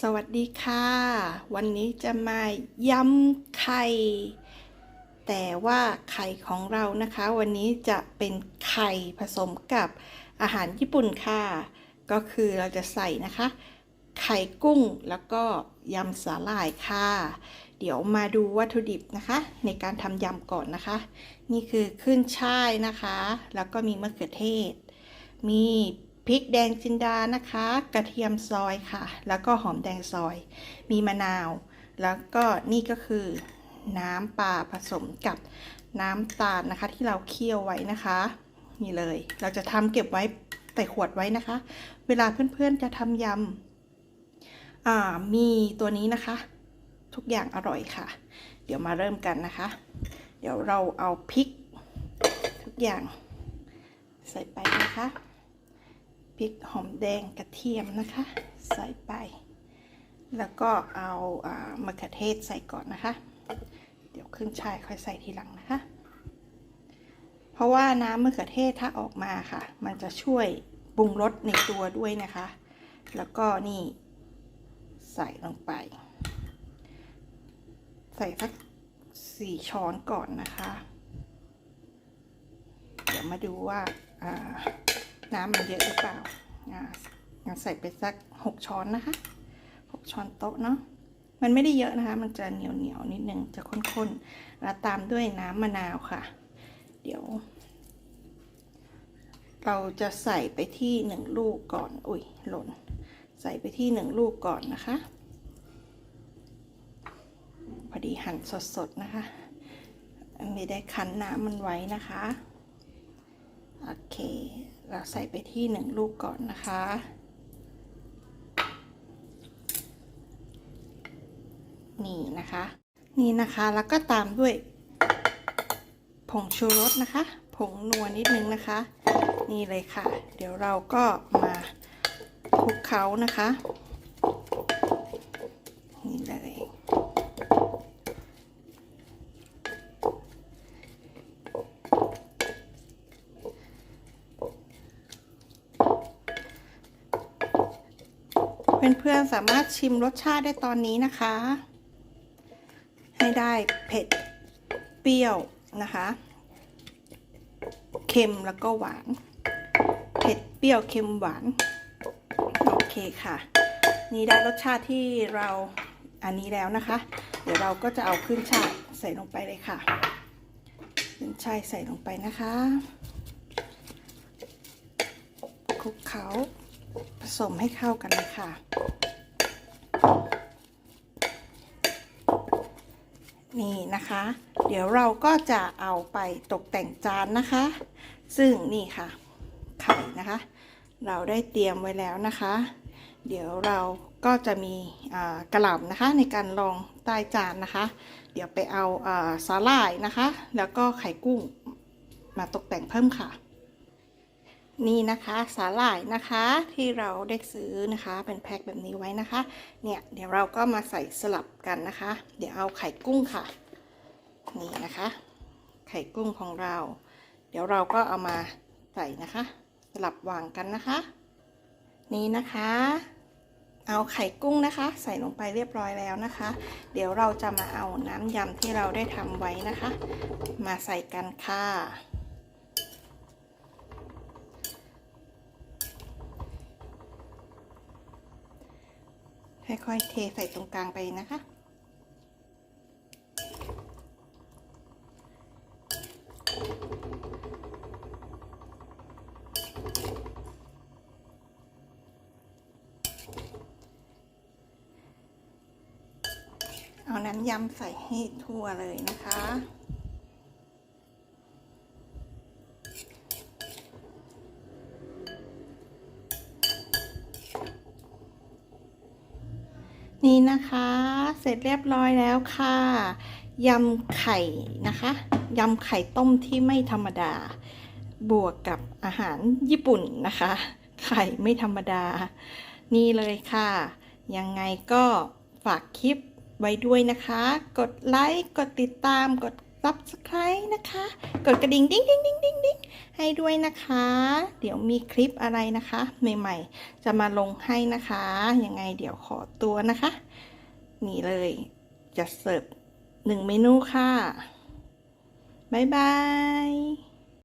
สวัสดีค่ะ วันนี้จะมายำไข่ แต่ว่าไข่ของเรานะคะ วันนี้จะเป็นไข่ผสมกับอาหารญี่ปุ่นค่ะ ก็คือเราจะใส่นะคะ ไข่กุ้งแล้วก็ยำสาหร่ายค่ะ เดี๋ยวมาดูวัตถุดิบนะคะ ในการทำยำก่อนนะคะ นี่คือขึ้นช่ายนะคะ แล้วก็มีมะเขือเทศ มี พริกแดงจินดานะคะ กระเทียมซอยค่ะ แล้วก็หอมแดงซอย มีมะนาว แล้วก็นี่ก็คือน้ำปลาผสมกับน้ำตาลนะคะ ที่เราเคี่ยวไว้นะคะ นี่เลย เราจะทำเก็บไว้ใส่ขวดไว้นะคะ เวลาเพื่อนๆจะทำยำมีตัวนี้นะคะ ทุกอย่างอร่อยค่ะ เดี๋ยวมาเริ่มกันนะคะ เดี๋ยวเราเอาพริก ทุกอย่างใส่ไปนะคะ พริกหอมแดงกระเทียมนะคะ ใส่ไป แล้วก็เอาอามะเขือเทศใส่ก่อนนะคะ เดี๋ยวขึ้นช่ายค่อยใส่ทีหลังนะคะ เพราะว่าน้ำมะเขือเทศถ้าออกมาค่ะ มันจะช่วยปรุงรสในตัวด้วยนะคะ แล้วก็นี่ใส่ลงไป ใส่สักสี่ช้อนก่อนนะคะ เดี๋ยวมาดูว่า น้ำมันเยอะหรือเปล่างั้นใส่ไปสักหกช้อนนะคะหกช้อนโต๊ะเนาะมันไม่ได้เยอะนะคะ มันจะเหนียวเหนียวนิดนึงจะข้นๆแล้วตามด้วยน้ำมะนาวค่ะ เดี๋ยว เราจะใส่ไปที่หนึ่งลูกก่อน อุ้ยหล่น ใส่ไปที่หนึ่งลูกก่อนนะคะ พอดีหั่นสดๆนะคะไม่ได้คั้นน้ำมันไว้นะคะ โอเค เราใส่ไปที่หนึ่งลูกก่อนนะคะ นี่นะคะ นี่นะคะแล้วก็ตามด้วยผงชูรสนะคะ ผงนัวนิดนึงนะคะ นี่เลยค่ะ เดี๋ยวเราก็มาคลุกเคล้านะคะ นี่เลย เพื่อนๆสามารถชิมรสชาติได้ตอนนี้นะคะ ให้ได้เผ็ด เปรี้ยวนะคะ เค็มแล้วก็หวาน เผ็ดเปรี้ยวเค็มหวาน โอเคค่ะ นี่ได้รสชาติที่เราอันนี้แล้วนะคะ เดี๋ยวเราก็จะเอาขึ้นช่ายใส่ลงไปเลยค่ะ ขึ้นช่ายใส่ลงไปนะคะคลุกเขา ผสมให้เข้ากันเลยค่ะ นี่นะคะ เดี๋ยวเราก็จะเอาไปตกแต่งจานนะคะ ซึ่งนี่ค่ะ ไข่นะคะ เราได้เตรียมไว้แล้วนะคะ เดี๋ยวเราก็จะมีกระหล่ำนะคะ ในการรองใต้จานนะคะ เดี๋ยวไปเอาสาหร่ายนะคะ แล้วก็ไข่กุ้งมาตกแต่งเพิ่มค่ะ นี่นะคะสาหร่ายนะคะที่เราได้ซื้อนะคะ เป็นแพ็คแบบนี้ไว้นะคะ เนี่ยเดี๋ยวเราก็มาใส่สลับกันนะคะ เดี๋ยวเอาไข่กุ้งค่ะ นี่นะคะ ไข่กุ้งของเรา เดี๋ยวเราก็เอามาใส่นะคะ สลับวางกันนะคะ นี่นะคะ เอาไข่กุ้งนะคะ ใส่ลงไปเรียบร้อยแล้วนะคะ เดี๋ยวเราจะมาเอาน้ำยำที่เราได้ทำไว้นะคะ มาใส่กันค่ะ ค่อยๆเทใส่ตรงกลางไปนะคะ เอาน้ำยำใส่ให้ทั่วเลยนะคะ นี่นะคะเสร็จเรียบร้อยแล้วค่ะยำไข่นะคะยำไข่ต้มที่ไม่ธรรมดา บวกกับอาหารญี่ปุ่นนะคะ ไข่ไม่ธรรมดา นี่เลยค่ะ ยังไงก็ฝากคลิปไว้ด้วยนะคะ กดไลค์ กดติดตาม กด subscribe นะคะ กดกระดิ่งดิ้งดิ้งดิ้งดิ้งดิ้งให้ด้วยนะคะ เดี๋ยวมีคลิปอะไรนะคะ ใหม่ๆ จะมาลงให้นะคะ ยังไงเดี๋ยวขอตัวนะคะ นี่เลยจะเสิร์ฟหนึ่งเมนูค่ะ บ๊ายบาย